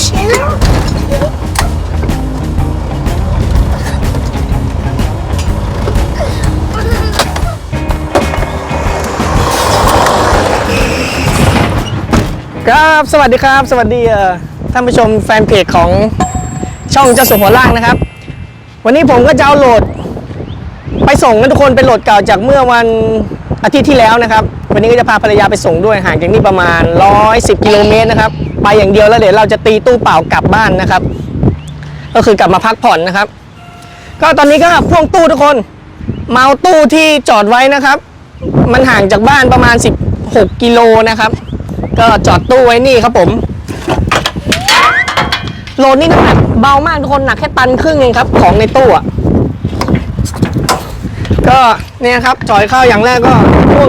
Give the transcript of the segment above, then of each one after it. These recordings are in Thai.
ครับสวัสดีครับ สวัสดีท่านผู้ชมแฟนเพจของช่องเจ้าสัวหัวล่างนะครับ วันนี้ผมก็จะเอาโหลด ไปส่งนะทุกคนเป็นโหลดเก่าจากเมื่อวันอาทิตย์ที่แล้วนะครับ วันนี้ก็จะพาภรรยาไปส่งด้วยห่างจากนี่ประมาณ 110 กิโลเมตรนะครับ ไปอย่างเดียวแล้วเดี๋ยวเราจะตีตู้เปล่ากลับบ้านนะครับ ก็คือกลับมาพักผ่อนนะครับ ก็ตอนนี้ก็พ่วงตู้ทุกคนเมาตู้ที่จอดไว้นะครับ มันห่างจากบ้านประมาณ 16 กิโลนะครับ ก็จอดตู้ไว้นี่ครับผมโหลดนี่น้ำหนักเบามากทุกคนหนักแค่ตันครึ่งเองครับ ของในตู้อะก็เนี่ยครับจอยเข้าอย่างแรกก็พ่วง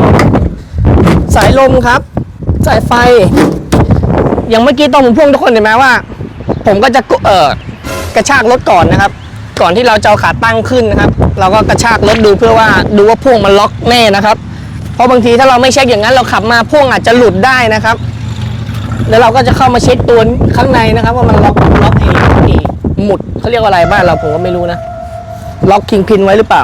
สายลมครับ สายไฟ อย่างเมื่อกี้ตอนผมพ่วงทุกคนเห็นไหมว่า ผมก็จะกเอ่อกระชากรถก่อนนะครับ ก่อนที่เราจะเอาขาตั้งขึ้นนะครับ เราก็กระชากรถดูเพื่อว่าดูว่าพ่วงมันล็อกแน่นะครับ เพราะบางทีถ้าเราไม่เช็คอย่างนั้นเราขับมาพ่วงอาจจะหลุดได้นะครับ แล้วเราก็จะเข้ามาเช็คตัวข้างในนะครับ ว่ามันล็อกล็อกไอ้ไอ้หมุดเขาเรียกว่าอะไรบ้านเราผมก็ไม่รู้นะล็อกคิงพินไว้หรือเปล่า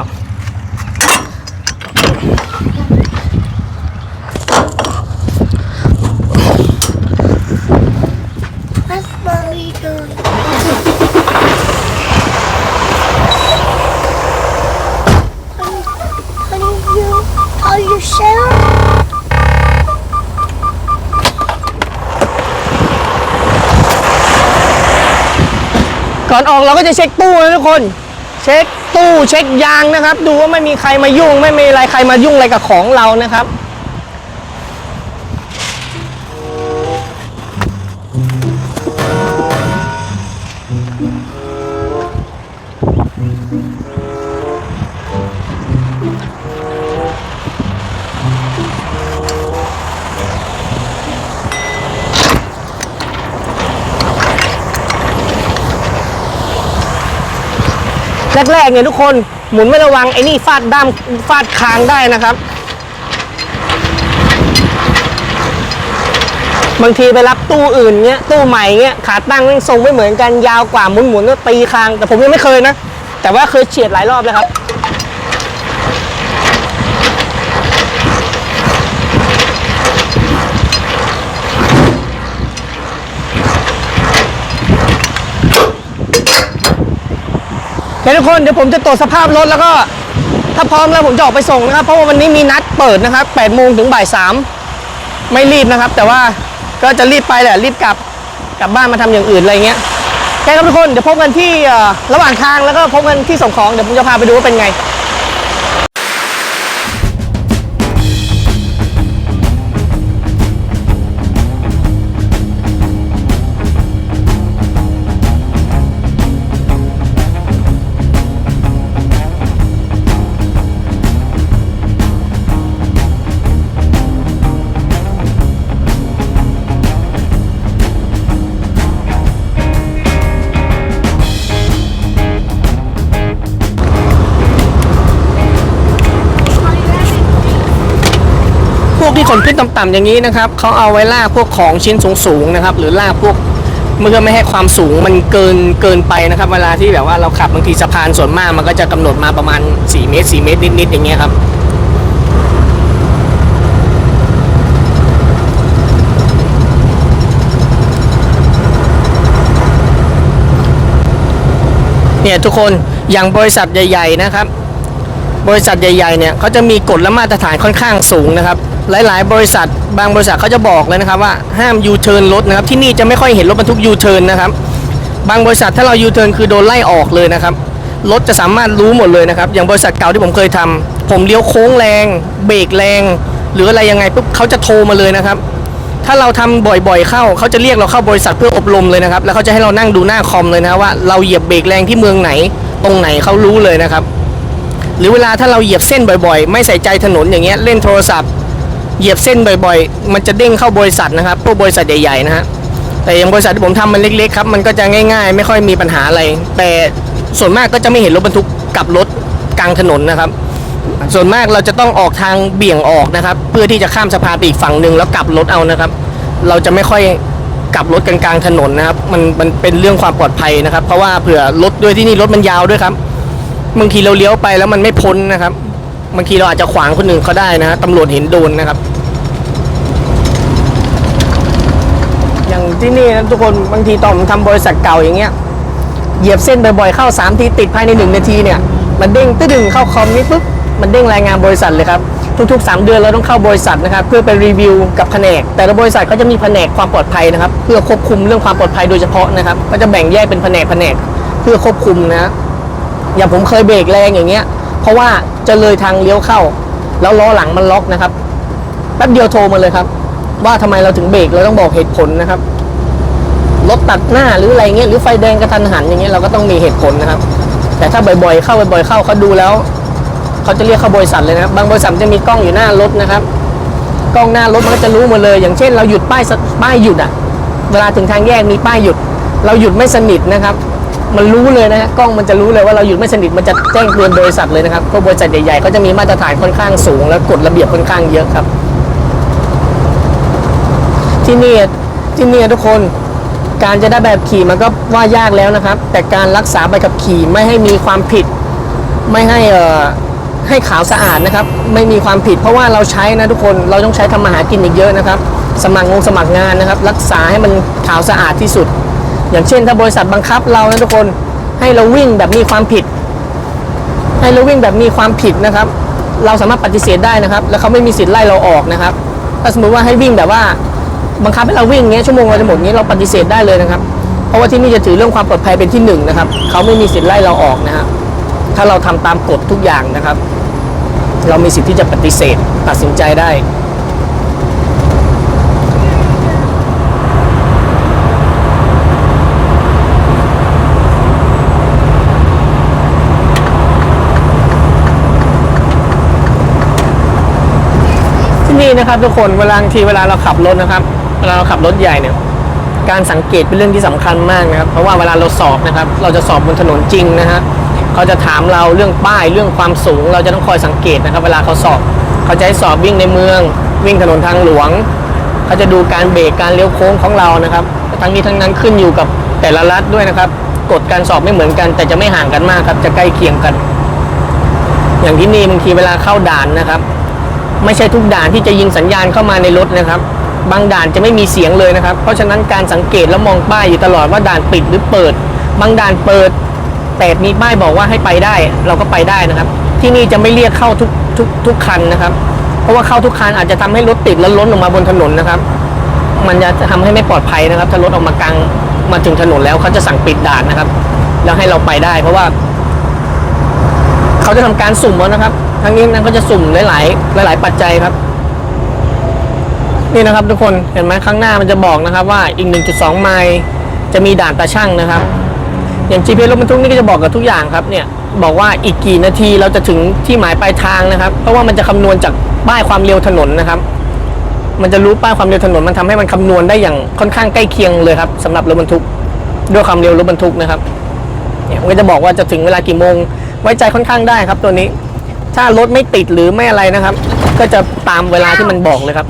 อนออกเราก็จะเช็คตู้นะทุกคน เช็คตู้เช็คยางนะครับ ดูว่าไม่มีใครมายุ่ง ไม่มีอะไรใครมายุ่งอะไรกับของเรานะครับ แรกๆเนี่ยทุกคนหมุนไม่ระวังไอ้นี่ฟาดด้ามฟาดคางได้นะครับ บางทีไปรับตู้อื่นเงี้ยตู้ใหม่เงี้ยขาตั้งแม่งทรงไม่เหมือนกันยาวกว่าหมุนหมุนๆก็ตีคาง แต่ผมยังไม่เคยนะ แต่ว่าเคยเฉียดหลายรอบแล้วครับ ดี๋ยวทุกคนเดี๋ยวผมจะตรวจสภาพรถแล้วก็ ถ้าพร้อมแล้วผมจะออกไปส่งนะครับ เพราะว่าวันนี้มีนัดเปิดนะครับ8โมงถึงบ่าย3ไม่รีบนะครับ แต่ว่าก็จะรีบไปแหละรีบกลับกลับบ้านมาทำอย่างอื่นอะไรเงี้ยโอเคครับทุกคนเดี๋ยวพบกันที่ระหว่างทางแล้วก็พบกันที่ส่งของเดี๋ยวผมจะพาไปดูว่าเป็นไง ขนขึ้นต่ำๆอย่างนี้นะครับเขาเอาไว้ลากพวกของชิ้นสูงๆนะครับ หรือลากพวกเมื่อไม่ให้ความสูงมันเกินเกินไปนะครับ เวลาที่แบบว่าเราขับบางทีสะพานส่วนมากมันก็จะกำหนดมาประมาณ 4 เมตร 4 เมตรนิดๆอย่างเงี้ยครับเนี่ยทุกคนอย่างบริษัทใหญ่ ๆ นะครับ บริษัทใหญ่ ๆ เนี่ยเขาจะมีกฎและมาตรฐานค่อนข้างสูงนะครับ หลาย ๆ บริษัท บางบริษัทเขาจะบอกเลยนะครับว่าห้ามยูเทิร์นรถนะครับที่นี่จะไม่ค่อยเห็นรถบรรทุกยูเทิร์นนะครับบางบริษัทถ้าเรายูเทิร์นคือโดนไล่ออกเลยนะครับรถจะสามารถรู้หมดเลยนะครับ อย่างบริษัทเก่าที่ผมเคยทำผมเลี้ยวโค้งแรง เบรกแรง หรืออะไรยังไงปุ๊บเขาจะโทรมาเลยนะครับ ถ้าเราทำบ่อยๆเข้าเขาจะเรียกเราเข้าบริษัทเพื่ออบรมเลยนะครับ แล้วเขาจะให้เรานั่งดูหน้าคอมเลยนะว่าเราเหยียบเบรกแรงที่เมืองไหน ตรงไหนเขารู้เลยนะครับ หรือเวลาถ้าเราเหยียบเส้นบ่อยๆ ไม่ใส่ใจถนนอย่างเงี้ยเล่นโทรศัพท์ เหยียบเส้นบ่อยๆ มันจะเด้งเข้าบริษัทนะครับพวกบริษัทใหญ่ๆนะฮะแต่อย่างบริษัทที่ผมทำมันเล็กๆครับมันก็จะง่าย ๆ ไม่ค่อยมีปัญหาอะไร แต่ส่วนมากก็จะไม่เห็นรถบรรทุกกับรถกลางถนนนะครับ ส่วนมากเราจะต้องออกทางเบี่ยงออกนะครับ เพื่อที่จะข้ามสะพานไปอีกฝั่งหนึ่งแล้วกลับรถเอานะครับ เราจะไม่ค่อยกลับรถกันกลางถนนนะครับ มันมันเป็นเรื่องความปลอดภัยนะครับ เพราะว่าเผื่อรถด้วยที่นี่รถมันยาวด้วยครับบางทีเราเลี้ยวไปแล้วมันไม่พ้นนะครับ บางทีเราอาจจะขวางคนอื่นเขาได้นะฮะตำรวจเห็นโดนนะครับ อย่างที่นี่นะทุกคนบางทีตอนผมทำบริษัทเก่าอย่างเงี้ยเหยียบเส้นบ่อยๆเข้า 3 ทีติดภายใน 1 นาทีเนี่ย มันเด้งตึ้งเข้าคอมนี้ปุ๊บมันเด้งรายงานบริษัทเลยครับ ทุกๆ 3 เดือนเราต้องเข้าบริษัทนะครับ เพื่อไปรีวิวกับแผนก แต่ละบริษัทก็จะมีแผนกความปลอดภัยนะครับ เพื่อควบคุมเรื่องความปลอดภัยโดยเฉพาะนะครับ ก็จะแบ่งแยกเป็นแผนกแผนกเพื่อควบคุมนะ อย่างผมเคยเบรกแรงอย่างเงี้ย ราะว่าจะเลยทางเลี้ยวเข้า แล้วล้อหลังมันล็อกนะครับแป๊บเดียวโทรมาเลยครับ ว่าทำไมเราถึงเบรกเราต้องบอกเหตุผลนะครับรถตัดหน้าหรืออะไรเงี้ยหรือไฟแดงกระทันหันอย่างเงี้ยเราก็ต้องมีเหตุผลนะครับ แต่ถ้าบ่อยๆ เข้าบ่อยๆเข้าเขาดูแล้วเขาจะเรียกเข้าบริษัทเลยนะครับบางบริษัทจะมีกล้องอยู่หน้ารถนะครับ กล้องหน้ารถมันก็จะรู้หมดเลย อย่างเช่น เราหยุดป้ายสป้ายหยุดอะ เวลาถึงทางแยกมีป้ายหยุด เราหยุดไม่สนิทนะครับ มันรู้เลยนะฮะกล้องมันจะรู้เลยว่าเราหยุดไม่สนิทมันจะแจ้งเตือนบริษัทเลยนะครับเพราะบริษัทใหญ่ๆเขาจะมีมาตรฐานค่อนข้างสูง และกฎระเบียบค่อนข้างเยอะครับ ที่นี่ที่นี่ทุกคนการจะได้แบบขี่มันก็ว่ายากแล้วนะครับ แต่การรักษาใบขับขี่ไม่ให้มีความผิด ไม่ให้เอ่อให้ขาวสะอาดนะครับ ไม่มีความผิด เพราะว่าเราใช้นะทุกคนเราต้องใช้ทำมาหากินอีกเยอะนะครับ สมัครงงสมัครงานนะครับ รักษาให้มันขาวสะอาดที่สุด อย่างเช่นถ้าบริษัทบังคับเรานะทุกคนให้เราวิ่งแบบมีความผิด ให้เราวิ่งแบบมีความผิดนะครับ เราสามารถปฏิเสธได้นะครับ แล้วเขาไม่มีสิทธิ์ไล่เราออกนะครับ ถ้าสมมติว่าให้วิ่งแบบว่าบังคับให้เราวิ่งเงี้ยชั่วโมงเราจะหมดเงี้ยเราปฏิเสธได้เลยนะครับ เพราะว่าที่นี่จะถือเรื่องความปลอดภัยเป็นที่หนึ่งนะครับเขาไม่มีสิทธิ์ไล่เราออกนะฮะถ้าเราทำตามกฎทุกอย่างนะครับ เรามีสิทธิ์ที่จะปฏิเสธตัดสินใจได้ นี่นะครับทุกคนเวลาทีเวลาเราขับรถนะครับ เวลาเราขับรถใหญ่เนี่ยการสังเกตเป็นเรื่องที่สำคัญมากนะครับ เพราะว่าเวลาเราสอบนะครับ เราจะสอบบนถนนจริงนะฮะเขาจะถามเราเรื่องป้ายเรื่องความสูง เราจะต้องคอยสังเกตนะครับ เวลาเขาสอบ เขาจะให้สอบวิ่งในเมือง วิ่งถนนทางหลวง เขาจะดูการเบรกการเลี้ยวโค้งของเรานะครับ ทั้งนี้ทั้งนั้นขึ้นอยู่กับแต่ละรัฐด้วยนะครับกฎการสอบไม่เหมือนกัน แต่จะไม่ห่างกันมากครับ จะใกล้เคียงกัน อย่างที่นี่บางทีเวลาเข้าด่านนะครับ ไม่ใช่ทุกด่านที่จะยิงสัญญาณเข้ามาในรถนะครับ บางด่านจะไม่มีเสียงเลยนะครับ เพราะฉะนั้นการสังเกตแล้วมองป้ายอยู่ตลอดว่าด่านปิดหรือเปิด บางด่านเปิด แต่มีป้ายบอกว่าให้ไปได้ เราก็ไปได้นะครับ ที่นี่จะไม่เรียกเข้าทุกทุกทุกคันนะครับ เพราะว่าเข้าทุกคันอาจจะทำให้รถติดแล้วล้นออกมาบนถนนนะครับ มันจะทำให้ไม่ปลอดภัยนะครับ ถ้ารถออกมากลางมาถึงถนนแล้วเขาจะสั่งปิดด่านนะครับ แล้วให้เราไปได้ เพราะว่า เขาจะทำการสุ่มเอานะครับ ทั้งนี้นั้นก็จะสุ่มหลายๆหลาย ๆ ปัจจัยครับ นี่นะครับทุกคนเห็นไหมข้างหน้ามันจะบอกนะครับว่าอีก 1.2 ไมล์จะมีด่านตาช่างนะครับ อย่าง GPS รถบรรทุกนี่ก็จะบอกกับทุกอย่างครับเนี่ยบอกว่าอีกกี่นาทีเราจะถึงที่หมายปลายทางนะครับ เพราะว่ามันจะคำนวณจากป้ายความเร็วถนนนะครับ มันจะรู้ป้ายความเร็วถนนมันทำให้มันคำนวณได้อย่างค่อนข้างใกล้เคียงเลยครับสำหรับรถบรรทุกด้วยความเร็วรถบรรทุกนะครับเนี่ยมันก็จะบอกว่าจะถึงเวลากี่โมง ไว้ใจค่อนข้างได้ครับตัวนี้ ถ้ารถไม่ติดหรือไม่อะไรนะครับ ก็จะตามเวลาที่มันบอกเลยครับ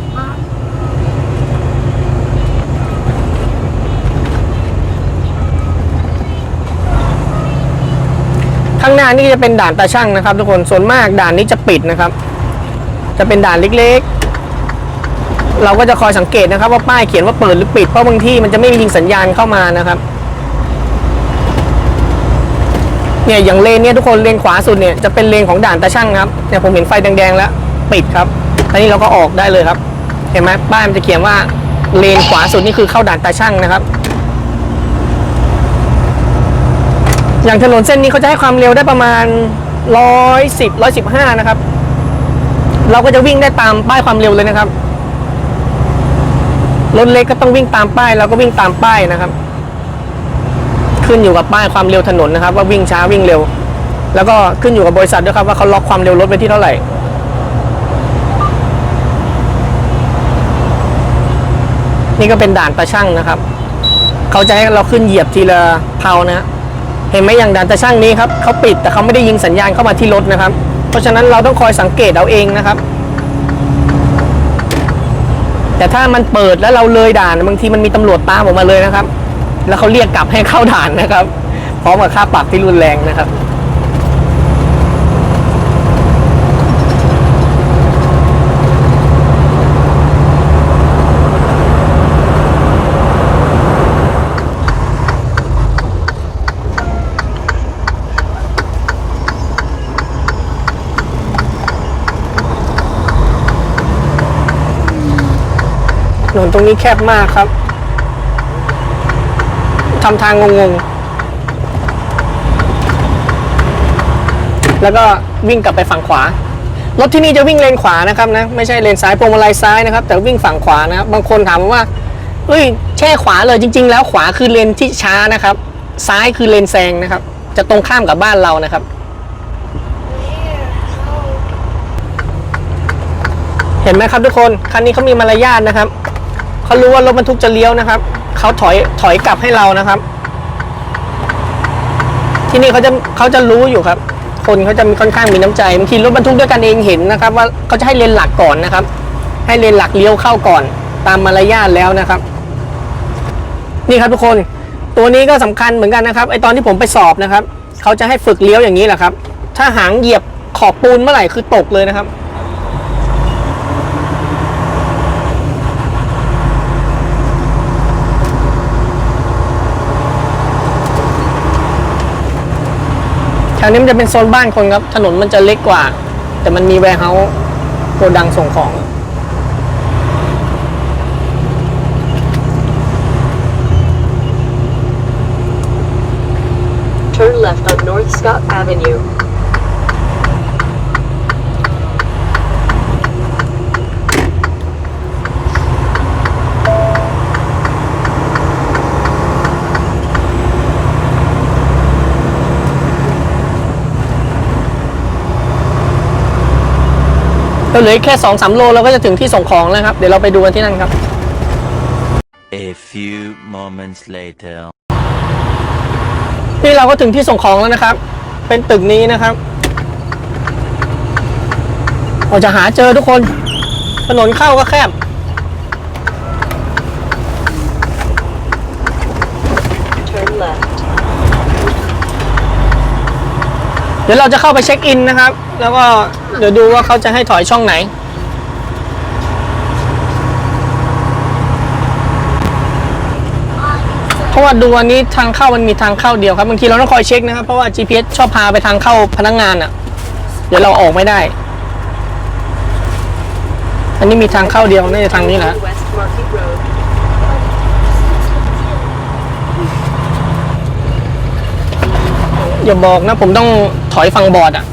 ข้างหน้านี่จะเป็นด่านตาช่างนะครับ ทุกคนส่วนมากด่านนี้จะปิดนะครับ จะเป็นด่านเล็กๆ เราก็จะคอยสังเกตนะครับ ว่าป้ายเขียนว่าเปิดหรือปิดเพราะบางที่มันจะไม่มียิงสัญญาณเข้ามานะครับ เนี่ยอย่างเลนเนี่ยทุกคนเลนขวาสุดเนี่ยจะเป็นเลนของด่านตาช่างครับเนี่ยผมเห็นไฟแดงๆแล้วปิดครับทีนี้เราก็ออกได้เลยครับ เห็นไหมป้ายมันจะเขียนว่าเลนขวาสุดนี่คือเข้าด่านตาช่างนะครับ อย่างถนนเส้นนี้เขาจะให้ความเร็วได้ประมาณร้อยสิบร้อยสิบห้านะครับ เราก็จะวิ่งได้ตามป้ายความเร็วเลยนะครับรถเล็กก็ต้องวิ่งตามป้ายเราก็วิ่งตามป้ายนะครับ ขึ้นอยู่กับป้ายความเร็วถนนนะครับ ว่าวิ่งช้าวิ่งเร็ว แล้วก็ขึ้นอยู่กับบริษัทด้วยครับว่าเขาล็อกความเร็วรถไว้ที่เท่าไหร่นี่ก็เป็นด่านตาช่างนะครับ เขาจะให้เราขึ้นเหยียบทีละเพานะฮะเห็นไหมอย่างด่านตาช่างนี้ครับเขาปิดแต่เขาไม่ได้ยิงสัญญาณเข้ามาที่รถนะครับ เพราะฉะนั้นเราต้องคอยสังเกตเอาเองนะครับ แต่ถ้ามันเปิดแล้วเราเลยด่านบางทีมันมีตำรวจตามออกมาเลยนะครับ แล้วเขาเรียกกลับให้เข้าด่านนะครับ พร้อมกับค่าปรับที่รุนแรงนะครับถนนตรงนี้แคบมากครับ ทำทางงงๆ แล้วก็วิ่งกลับไปฝั่งขวา รถที่นี่จะวิ่งเลนขวานะครับนะ ไม่ใช่เลนซ้ายพวงมาลัยซ้ายนะครับ แต่วิ่งฝั่งขวานะครับ บางคนถามว่า เอ้ย แช่ขวาเลยจริง ๆ แล้วขวาคือเลนที่ช้านะครับ ซ้ายคือเลนแซงนะครับ จะตรงข้ามกับบ้านเรานะครับ เห็นไหมครับทุกคน คันนี้เขามีมารยาทนะครับ เขารู้ว่ารถบรรทุกจะเลี้ยวนะครับเขาถอยถอยกลับให้เรานะครับ ที่นี่เขาจะเขาจะรู้อยู่ครับ คนเขาจะมีค่อนข้างมีน้ำใจบางทีรถบรรทุกด้วยกันเองเห็นนะครับ ว่าเขาจะให้เลนหลักก่อนนะครับ ให้เลนหลักเลี้ยวเข้าก่อน ตามมารยาทแล้วนะครับ นี่ครับทุกคน ตัวนี้ก็สำคัญเหมือนกันนะครับไอตอนที่ผมไปสอบนะครับเขาจะให้ฝึกเลี้ยวอย่างนี้แหละครับ ถ้าหางเหยียบขอบปูนเมื่อไหร่คือตกเลยนะครับ วนี้มันจะเป็นโซนบ้านคนครับ ถนนมันจะเล็กกว่า แต่มันมีแวร์เฮาส์โกดังส่งของ Turn left on North Scott Avenue. เราเหลืออีกแค่สองสามโลเราก็จะถึงที่ส่งของแล้วครับ เดี๋ยวเราไปดูกันที่นั่นครับ A few moments later. นี่เราก็ถึงที่ส่งของแล้วนะครับ เป็นตึกนี้นะครับเราจะหาเจอทุกคน ถนนเข้าก็แคบ Turn left. เดี๋ยวเราจะเข้าไปเช็คอินนะครับ แล้วก็เดี๋ยวดูว่าเขาจะให้ถอยช่องไหน เพราะว่าดูอันนี้ทางเข้ามันมีทางเข้าเดียวครับบางทีเราต้องคอยเช็คนะครับ เพราะว่า GPS ชอบพาไปทางเข้าพนักงานอะ เดี๋ยวเราออกไม่ได้ อันนี้มีทางเข้าเดียวน่าจะทางนี้แหละ อย่าบอกนะผมต้องถอยฟังบอร์ดอะ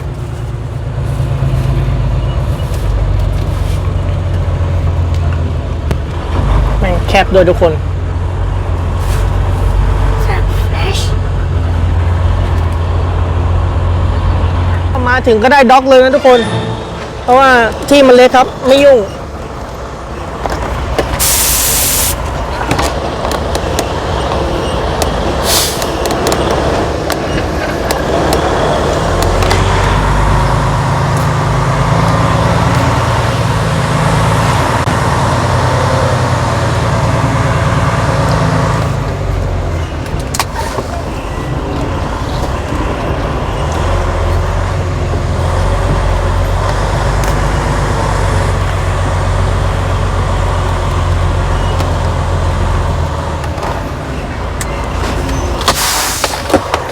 แม่งแคบด้วยทุกคน fish. มาถึงก็ได้ด็อกเลยนะทุกคน เพราะว่าที่มันเล็กครับ ไม่ยุ่ง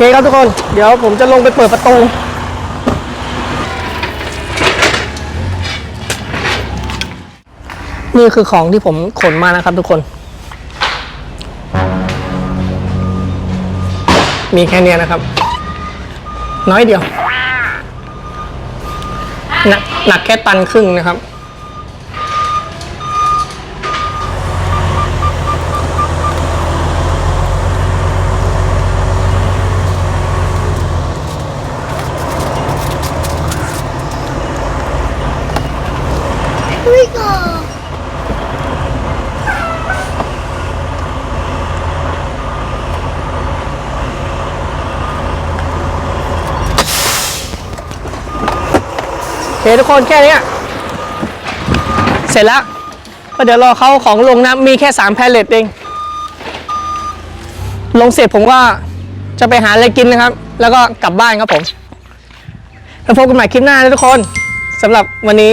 เคครับทุกคน เดี๋ยวผมจะลงไปเปิดประตู นี่คือของที่ผมขนมานะครับทุกคน มีแค่นี้นะครับ น้อยเดียว หนักหนักแค่ตันครึ่งนะครับ we go โอเคทุกคนแค่นี้เสร็จแล้ว ก็เดี๋ยวรอเขาของลงนะ มีแค่ 3 แพลเลตเอง ลงเสร็จผมว่าจะไปหาอะไรกินนะครับ แล้วก็กลับบ้านครับผม แล้วพบกันใหม่คลิปหน้านะทุกคนสำหรับวันนี้